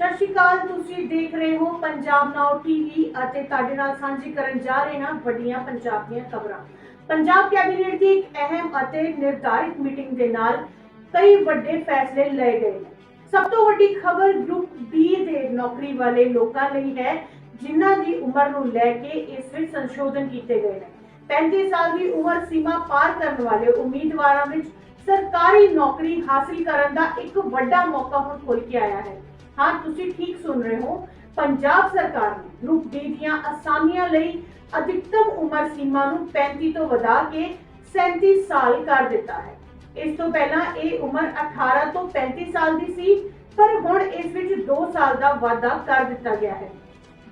ਸਤਿ ਸ਼੍ਰੀ ਅਕਾਲ, ਤੁਸੀਂ ਦੇਖ ਰਹੇ ਹੋ ਪੰਜਾਬ ਨਾਓ ਟੀਵੀ ਅਤੇ ਤੁਹਾਡੇ ਨਾਲ ਸਾਂਝੀ ਕਰਨ ਜਾ ਰਹੇ ਹਾਂ ਵੱਡੀਆਂ ਪੰਜਾਬ ਦੀਆਂ ਖਬਰਾਂ। ਪੰਜਾਬ ਕੈਬਨਿਟ ਦੀ ਇੱਕ ਅਹਿਮ ਅਤੇ ਨਿਰਧਾਰਿਤ ਮੀਟਿੰਗ ਦੇ ਨਾਲ ਕਈ ਵੱਡੇ ਫੈਸਲੇ ਲਏ ਗਏ ਸਭ ਤੋਂ ਵੱਡੀ ਖਬਰ ਗਰੁੱਪ ਬੀ ਦੇ ਨੌਕਰੀ ਵਾਲੇ ਲੋਕਾਂ ਲਈ ਹੈ, ਜਿਨ੍ਹਾਂ ਦੀ ਉਮਰ ਨੂੰ ਲੈ ਕੇ ਇਸ ਵਿੱਚ ਸੰਸ਼ੋਧਨ ਕੀਤੇ ਗਏ ਨੇ। 35 ਸਾਲ ਦੀ ਉਮਰ ਸੀਮਾ ਪਾਰ ਕਰਨ ਵਾਲੇ ਉਮੀਦਵਾਰਾਂ ਵਿੱਚ ਸਰਕਾਰੀ ਨੌਕਰੀ ਹਾਸਲ ਕਰਨ ਦਾ ਇੱਕ ਵੱਡਾ ਮੌਕਾ ਹੁਣ ਖੁੱਲ ਕੇ ਆਇਆ ਹੈ। ਹਾਂ, ਤੁਸੀਂ ਠੀਕ ਸੁਣ ਰਹੇ ਹੋ। ਪੰਜਾਬ ਸਰਕਾਰ ਨੇ ਗਰੁੱਪ ਡੀ ਦੀਆਂ ਅਸਾਮੀਆਂ ਲਈ ਅਧਿਕਤਮ ਉਮਰ ਸੀਮਾ ਨੂੰ 35 ਤੋਂ ਵਧਾ ਕੇ 37 ਸਾਲ ਕਰ ਦਿੱਤਾ ਹੈ। ਇਸ ਤੋਂ ਪਹਿਲਾਂ ਇਹ ਉਮਰ 18 ਤੋਂ 35 ਸਾਲ ਦੀ ਸੀ, ਪਰ ਹੁਣ ਇਸ ਵਿੱਚ 2 ਸਾਲ ਦਾ ਵਾਧਾ ਕਰ ਦਿੱਤਾ ਗਿਆ ਹੈ।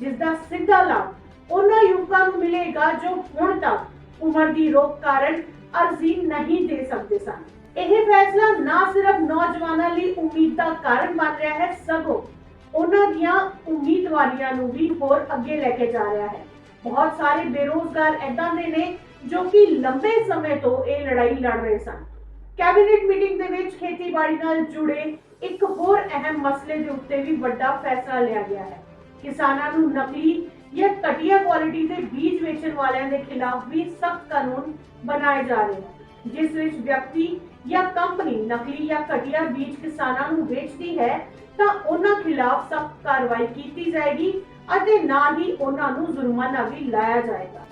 ਜਿਸ ਦਾ ਸਿੱਧਾ ਲਾਭ ਉਹਨਾਂ ਯੁਵਕਾਂ ਨੂੰ ਮਿਲੇਗਾ ਜੋ ਹੁਣ ਤੱਕ ਉਮਰ ਦੀ ਰੋਕ ਕਾਰਨ ਅਰਜ਼ੀ ਨਹੀਂ ਦੇ ਸਕਦੇ ਸਨ। ਇਹ ਫੈਸਲਾ ਨਾ ਸਿਰਫ ਨੌਜਵਾਨਾਂ ਲਈ ਉਮੀਦ ਦਾ ਕਾਰਨ ਬਣ ਰਿਹਾ ਹੈ, ਸਗੋਂ ਉਹਨਾਂ ਦੀਆਂ ਉਮੀਦਵਾਰੀਆਂ ਨੂੰ ਵੀ ਹੋਰ ਅੱਗੇ ਲੈ ਕੇ ਜਾ ਰਿਹਾ ਹੈ। ਬਹੁਤ ਸਾਰੇ ਬੇਰੋਜ਼ਗਾਰ ਐਦਾਂ ਦੇ ਨੇ ਜੋ ਕਿ ਲੰਬੇ ਸਮੇਂ ਤੋਂ ਇਹ ਲੜਾਈ ਲੜ ਰਹੇ ਸਨ। ਕੈਬਨਿਟ ਮੀਟਿੰਗ ਦੇ ਵਿੱਚ ਖੇਤੀਬਾੜੀ ਨਾਲ ਜੁੜੇ ਇੱਕ ਹੋਰ ਅਹਿਮ ਮਸਲੇ ਦੇ ਉੱਤੇ ਵੀ ਵੱਡਾ ਫੈਸਲਾ ਲਿਆ ਗਿਆ ਹੈ। ਕਿਸਾਨਾਂ ਨੂੰ ਨਕਲੀ ਜਾਂ ਘਟੀਆ ਕੁਆਲਿਟੀ ਦੇ ਬੀਜ ਵੇਚਣ ਵਾਲਿਆਂ ਦੇ ਖਿਲਾਫ ਵੀ ਸਖਤ ਕਾਨੂੰਨ ਬਣਾਏ ਜਾ ਰਹੇ ਹਨ। ਜਿਸ ਵਿੱਚ ਵਿਅਕਤੀ ਜਾਂ ਕੰਪਨੀ ਨਕਲੀ ਜਾਂ ਘਟੀਆ ਬੀਜ ਕਿਸਾਨਾਂ ਨੂੰ ਵੇਚਦੀ ਹੈ, ਤਾਂ ਉਹਨਾਂ ਖਿਲਾਫ ਸਖਤ ਕਾਰਵਾਈ ਕੀਤੀ ਜਾਏਗੀ ਅਤੇ ਨਾਲ ਹੀ ਉਹਨਾਂ ਨੂੰ ਜੁਰਮਾਨਾ ਵੀ ਲਾਇਆ ਜਾਏਗਾ।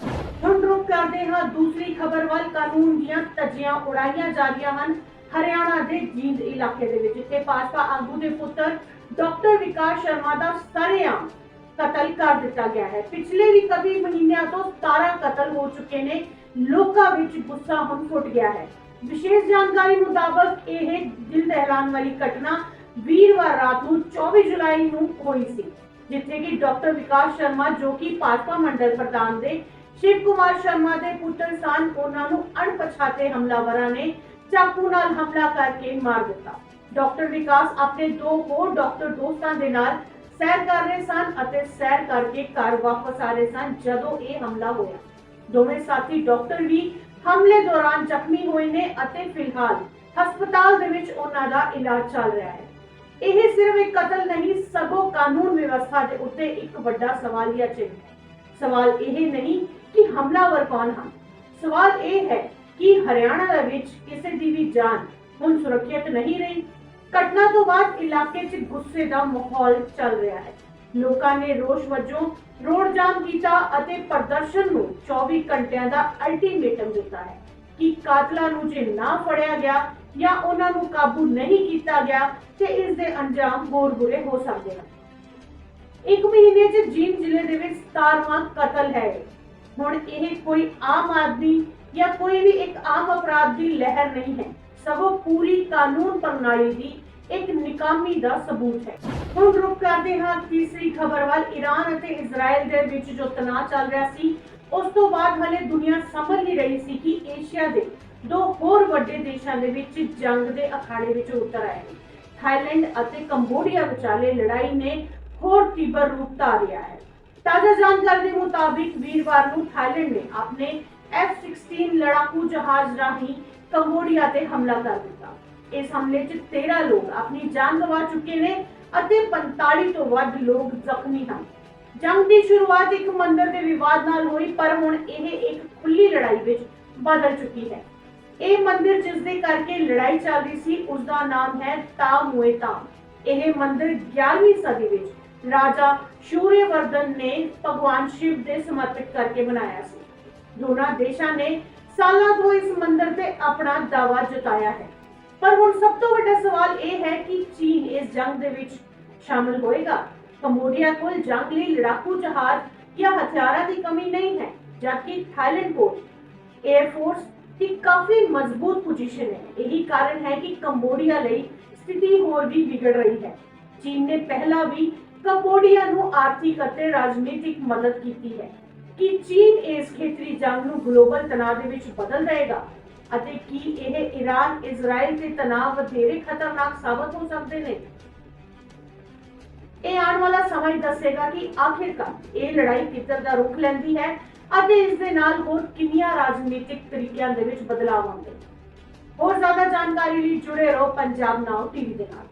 ਹੁਣ ਰੁਕ ਕਰਦੇ ਹਾਂ, ਦੂਸਰੀ ਖਬਰ ਵੱਲ। ਕਾਨੂੰਨ ਦੀਆਂ ਧੱਜੀਆਂ ਉਡਾਈਆਂ ਜਾ ਰਹੀਆਂ ਹਨ। ਹਰਿਆਣਾ ਦੇ ਜੀਂਦ ਇਲਾਕੇ ਦੇ ਵਿੱਚ ਜਿੱਥੇ ਭਾਜਪਾ ਆਗੂ ਦੇ ਪੁੱਤਰ ਡਾਕਟਰ ਵਿਕਾਸ ਸ਼ਰਮਾ ਦਾ ਸਰੇਆਮ ਕਤਲ ਕਰ ਦਿੱਤਾ ਗਿਆ ਹੈ। ਪਿਛਲੇ ਵੀ ਕਈ ਮਹੀਨਿਆਂ ਤੋਂ 17 ਕਤਲ ਹੋ ਚੁੱਕੇ ਨੇ। ਲੋਕਾਂ ਵਿੱਚ ਗੁੱਸਾ ਹੁਣ ਫੁੱਟ ਗਿਆ ਹੈ। ਵਿਸ਼ੇਸ਼ ਜਾਣਕਾਰੀ ਮੁਤਾਬਕ ਇਹ ਦਿਲ ਦਹਿਲਾਨ ਵਾਲੀ ਘਟਨਾ ਵੀਰਵਾਰ ਰਾਤ ਨੂੰ 24 ਜੁਲਾਈ ਨੂੰ ਹੋਈ ਸੀ, ਜਿੱਥੇ ਕਿ ਡਾਕਟਰ ਵਿਕਾਸ ਸ਼ਰਮਾ ਜੋ ਕਿ ਭਾਜਪਾ ਮੰਡਲ ਪ੍ਰਧਾਨ ਦੇ, ਸ਼ਿਵ ਕੁਮਾਰ ਸ਼ਰਮਾ ਦੇ ਪੁੱਤਰ ਸਨ, ਉਹਨਾਂ ਨੂੰ ਅਣਪਛਾਤੇ ਹਮਲਾਵਰਾਂ ਨੇ ਚਾਕੂ ਨਾਲ ਹਮਲਾ ਕਰਕੇ ਮਾਰ ਦਿੱਤਾ। ਡਾਕਟਰ ਵਿਕਾਸ ਆਪਣੇ ਦੋ ਹੋਰ ਡਾਕਟਰ ਦੋਸਤਾਂ ਦੇ ਨਾਲ ਸੈਰ ਕਰ ਰਹੇ ਸਨ ਅਤੇ ਸੈਰ ਕਰਕੇ ਘਰ ਵਾਪਸ ਆ ਰਹੇ ਸਨ ਜਦੋਂ ਇਹ ਹਮਲਾ ਹੋਇਆ। ਦੋਵੇਂ ਸਾਥੀ ਡਾਕਟਰ ਵੀ ਹਮਲੇ ਦੌਰਾਨ ਜ਼ਖਮੀ ਹੋਏ ਨੇ ਅਤੇ ਫਿਲਹਾਲ ਹਸਪਤਾਲ ਦੇ ਵਿੱਚ ਉਹਨਾਂ ਦਾ ਇਲਾਜ ਚੱਲ ਰਿਹਾ ਹੈ। ਇਹ ਸਿਰਫ ਇੱਕ ਕਤਲ ਨਹੀਂ, ਸਗੋਂ ਕਾਨੂੰਨ ਵਿਵਸਥਾ ਦੇ ਉੱਤੇ ਇੱਕ ਵੱਡਾ ਸਵਾਲੀਆ ਚਿੰਨ੍ਹ ਹੈ। ਸਵਾਲ ਇਹ ਨਹੀਂ ਕਿ ਹਮਲਾਵਰ ਕੌਣ ਹਨ। ਸਵਾਲ ਇਹ ਹੈ ਕਿ ਹਰਿਆਣਾ ਦੇ ਵਿੱਚ ਕਿਸੇ ਦੀ ਵੀ ਜਾਨ ਹੁਣ ਸੁਰੱਖਿਅਤ ਨਹੀਂ ਰਹੀ। ਘਟਨਾ ਤੋਂ ਬਾਅਦ ਇਲਾਕੇ 'ਚ ਗੁੱਸੇ ਦਾ ਮਾਹੌਲ ਚੱਲ ਰਿਹਾ ਹੈ। ਲੋਕਾਂ ਨੇ ਰੋਸ਼ ਵਜੋਂ ਰੋਡ ਜਾਮ ਕੀਤਾ ਅਤੇ ਪ੍ਰਦਰਸ਼ਨ ਨੂੰ 24 ਘੰਟਿਆਂ ਦਾ ਅਲਟੀਮੇਟਮ ਦਿੱਤਾ ਹੈ ਕਿ ਕਾਤਲਾਂ ਨੂੰ ਜੇ ਨਾ ਫੜਿਆ ਗਿਆ ਜਾਂ ਉਹਨਾਂ ਨੂੰ ਕਾਬੂ ਨਹੀਂ ਕੀਤਾ ਗਿਆ, ਤੇ ਇਸ ਦੇ ਅੰਜਾਮ ਹੋਰ ਬੁਰੇ ਹੋ ਸਕਦੇ ਹਨ। ਇੱਕ ਮਹੀਨੇ 'ਚ ਜੀਂਦ ਜ਼ਿਲ੍ਹੇ ਦੇ ਵਿੱਚ 17ਵਾਂ ਕਤਲ ਹੈ। ਹੁਣ ਇਹ ਕੋਈ ਆਮ ਆਦਮੀ ਜਾਂ ਕੋਈ ਵੀ ਇੱਕ ਆਮ ਅਪਰਾਧ ਦੀ ਲਹਿਰ ਨਹੀਂ ਹੈ। ਸਗੋਂ ਪੂਰੀ ਕਾਨੂੰਨ ਪ੍ਰਣਾਲੀ ਦੀ ਇੱਕ ਨਿਕਾਮੀ ਦਾ ਸਬੂਤ ਹੈ। ਹੁਣ ਰੁਕ ਕਰਦੇ ਹਾਂ ਤੀਸਰੀ ਖਬਰ ਵੱਲ। ਈਰਾਨ ਅਤੇ ਇਜ਼ਰਾਈਲ ਦੇ ਵਿੱਚ ਜੋ ਤਣਾਅ ਚੱਲ ਰਿਹਾ ਸੀ, ਉਸ ਤੋਂ ਬਾਅਦ ਹਲੇ ਦੁਨੀਆ ਸਮਝ ਨਹੀਂ ਰਹੀ ਸੀ ਕਿ ਏਸ਼ੀਆ ਦੇ ਦੋ ਹੋਰ ਵੱਡੇ ਦੇਸ਼ਾਂ ਦੇ ਵਿੱਚ ਜੰਗ ਦੇ ਅਖਾੜੇ ਵਿੱਚ ਉਤਰ ਆਏ। ਨੇ ਥਾਈਲੈਂਡ ਅਤੇ ਕੰਬੋਡੀਆ ਵਿਚਾਲੇ ਲੜਾਈ ਨੇ ਹੋਰ ਤੀਬਰ ਰੂਪ ਧਾਰਿਆ ਹੈ। ਤਾਜ਼ਾ ਜਾਣਕਾਰੀ ਦੇ ਮੁਤਾਬਿਕ ਵੀਰਵਾਰ ਨੂੰ ਥਾਈਲੈਂਡ ਨੇ ਆਪਣੇ F-16 ਲੜਾਕੂ ਜਹਾਜ਼ ਰਾਹੀਂ ਕੰਬੋਡੀਆ ਤੇ ਹਮਲਾ ਕਰ ਦਿੱਤਾ। ਇਸ ਹਮਲੇ 'ਚ 13 ਲੋਕ ਆਪਣੀ ਜਾਨ ਗਵਾ ਚੁੱਕੇ ਨੇ ਅਤੇ 45 ਤੋਂ ਵੱਧ ਲੋਕ ਜ਼ਖਮੀ ਹਨ। ਜੰਗ ਦੀ ਸ਼ੁਰੂਆਤ ਇੱਕ ਮੰਦਰ ਦੇ ਵਿਵਾਦ ਨਾਲ ਹੋਈ, ਪਰ ਹੁਣ ਇਹ ਇੱਕ ਖੁੱਲੀ ਲੜਾਈ ਵਿੱਚ ਬਦਲ ਚੁੱਕੀ ਹੈ। ਇਹ ਮੰਦਿਰ ਜਿਸ ਦੇ ਕਰਕੇ ਲੜਾਈ ਚੱਲ ਰਹੀ ਸੀ, ਉਸ ਦਾ ਨਾਮ ਹੈ ਤਾਮੂਏ ਤਾਮ ਇਹ ਮੰਦਿਰ 11ਵੀਂ ਸਦੀ ਵਿੱਚ ਰਾਜਾ ਸ਼ੂਰਯਵਰਧਨ ਨੇ ਭਗਵਾਨ ਸ਼ਿਵ ਦੇ ਸਮਰਪਿਤ ਕਰਕੇ ਬਣਾਇਆ ਸੀ। ਦੋਨਾਂ ਦੇਸ਼ਾਂ ਨੇ ਸਾਲਾਂ ਤੋਂ ਇਸ ਮੰਦਿਰ ਤੇ ਆਪਣਾ ਦਾਅਵਾ ਜਤਾਇਆ ਹੈ। ਪਰ ਹੁਣ ਸਭ ਤੋਂ ਵੱਡਾ ਸਵਾਲ ਇਹ ਹੈ ਕਿ ਚੀਨ ਇਸ ਜੰਗ ਦੇ ਵਿੱਚ ਸ਼ਾਮਲ ਹੋਏਗਾ? ਕੰਬੋਡੀਆ ਕੋਲ ਜੰਗ ਲਈ ਲੜਾਕੂ ਜਹਾਜ਼ ਜਾਂ ਹਥਿਆਰਾਂ ਦੀ ਕਮੀ ਨਹੀਂ ਹੈ ਜਦਕਿ ਥਾਈਲੈਂਡ ਕੋਲ? 에ਅਰ ਦੀ ਕਾਫੀ ਮਜ਼ਬੂਤ ਪੋਜੀਸ਼ਨ ਹੈ। ਇਹੀ ਕਾਰਨ ਹੈ ਕਿ ਕੰਬੋਡੀਆ ਲਈ ਸਥਿਤੀ ਹੋਰ ਵੀ ਵਿਗੜ ਰਹੀ ਹੈ। ਚੀਨ ਨੇ ਪਹਿਲਾਂ ਵੀ ਕੰਬੋਡੀਆ ਨੂੰ ਆਰਥਿਕ ਅਤੇ ਰਾਜਨੀਤਿਕ ਮਦਦ ਕੀਤੀ ਹੈ। ਕਿ ਚੀਨ ਇਸ ਖੇਤਰੀ ਜੰਗ ਨੂੰ ਗਲੋਬਲ ਤਣਾਅ ਦੇ ਵਿੱਚ ਬਦਲ ਦੇਗਾ ਅਤੇ ਕੀ ਇਹ ਈਰਾਨ ਇਜ਼ਰਾਈਲ ਦੇ ਤਣਾਅ ਵਧੇਰੇ ਖਤਰਨਾਕ ਸਾਬਤ ਹੋ ਸਕਦੇ ਨੇ ਇਹ ਆਉਣ ਵਾਲਾ ਸਮਾਂ ਹੀ ਦੱਸੇਗਾ ਕਿ ਆਖਿਰਕਾਰ ਇਹ ਲੜਾਈ ਕਿੱਧਰ ਦਾ ਰੁਖ ਲੈਂਦੀ ਹੈ ਅਤੇ ਇਸ ਦੇ ਨਾਲ ਹੋਰ ਕਿੰਨੀਆਂ ਰਾਜਨੀਤਿਕ ਤਰੀਕਿਆਂ ਦੇ ਵਿੱਚ ਬਦਲਾਅ ਆਉਂਦੇ ਨੇ। ਹੋਰ ਜ਼ਿਆਦਾ ਜਾਣਕਾਰੀ ਲਈ ਜੁੜੇ ਰਹੋ ਪੰਜਾਬ ਨਾਓ ਟੀਵੀ ਦੇ ਨਾਲ